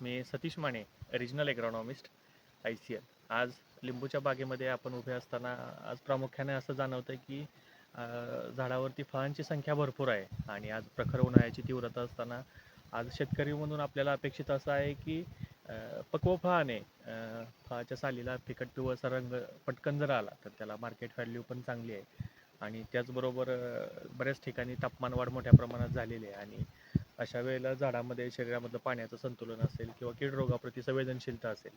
Me Satish Mane regional agronomist I C L आज लिंबूच्या बागेमध्ये आपण उभे असताना आज प्रामुख्याने असं जाणवतं की झाडावरती फळांची संख्या भरपूर आहे आणि आज प्रखर उन्हाळ्याची तीव्रता असताना आज शेतकरी म्हणून आपल्याला अपेक्षित असं आहे की पक्व फळाने फळाच्या सालीला फिकट पिवळसा रंग पटकन जर आला तर त्याला मार्केट व्हॅल्यू पण चांगली आहे. आणि त्याचबरोबर बऱ्याच ठिकाणी तापमान वाढ मोठ्या प्रमाणात झालेली आहे. आणि अशा वेळेला झाडामध्ये शरीरामधलं पाण्याचं संतुलन असेल किंवा कीड रोगाप्रती संवेदनशीलता असेल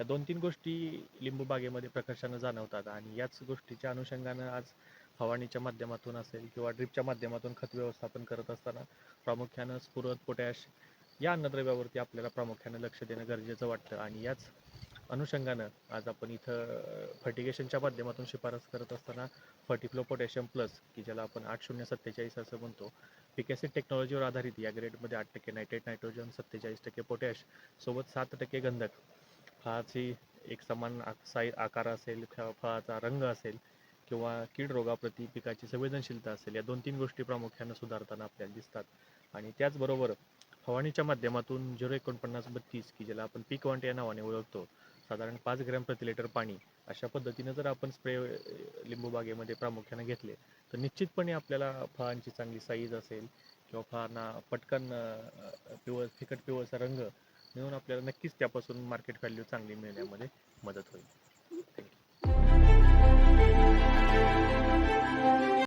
या दोन तीन गोष्टी लिंबू बागेमध्ये प्रकर्षानं जाणवतात आणि याच गोष्टीच्या अनुषंगानं आज फवारणीच्या माध्यमातून असेल किंवा ड्रिपच्या माध्यमातून खत व्यवस्थापन करत असताना प्रामुख्यानं स्फुरद पोटॅश या अन्नद्रव्यावरती आपल्याला प्रामुख्यानं लक्ष देणं गरजेचं वाटतं आणि याच अनुषंगानं आज आपण इथं फर्टिगेशनच्या माध्यमातून शिफारस करत असताना फर्टिफ्लो पोटॅशियम प्लस की ज्याला आपण आठ शून्य सत्तेचाळीस असं म्हणतो पिकॅसिड टेक्नॉलॉजीवर आधारित या ग्रेडमध्ये आठ टक्के नायट्रेट नायट्रोजन सत्तेचाळीस टक्के पोटॅश सोबत सात टक्के गंधक. फळाची एक समान आक- साई आकार असेल फळाचा रंग असेल किंवा कीड रोगाप्रती पिकाची संवेदनशीलता असेल या दोन तीन गोष्टी प्रामुख्यानं सुधारताना आपल्याला दिसतात. आणि त्याचबरोबर फवारणीच्या माध्यमातून झिरो एकोणपन्नास बत्तीस की ज्याला आपण पीक वॉन्ट या नावाने ओळखतो साधारण पाच ग्रॅम प्रति लिटर पाणी अशा पद्धतीनं जर आपण स्प्रे लिंबू बागेमध्ये प्रामुख्याने घेतले तर निश्चितपणे आपल्याला फळांची चांगली साईज असेल किंवा फळांना पटकन पिवळ फिकट पिवळसा रंग मिळून आपल्याला नक्कीच त्यापासून मार्केट व्हॅल्यू चांगली मिळण्यामध्ये मदत होईल. थँक्यू